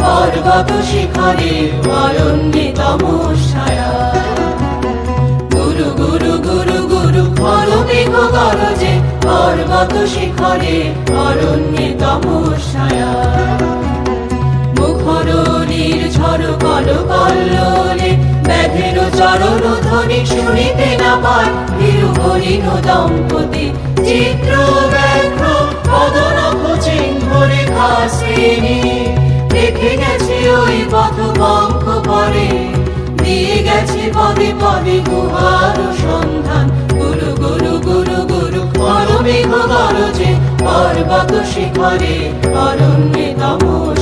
পর্বত শিখরে অরণ্যে তমসায়া গুরু গুরু গুরু গুরু মেঘ গরজে পর্বত শিখরে অরণ্যে তমসায়া মুখরণীর ঝড় কল কল্লোলে ব্যাধের চরণ ধ্বনি শুনিতে না পায়। হরিণ দম্পতি চিত্র পদে পদে গুহার সন্ধান। গুরু গুরু গুরু গুরু পরমেঘ গরজে পর্বত শিখরে অরণ্যে তমসা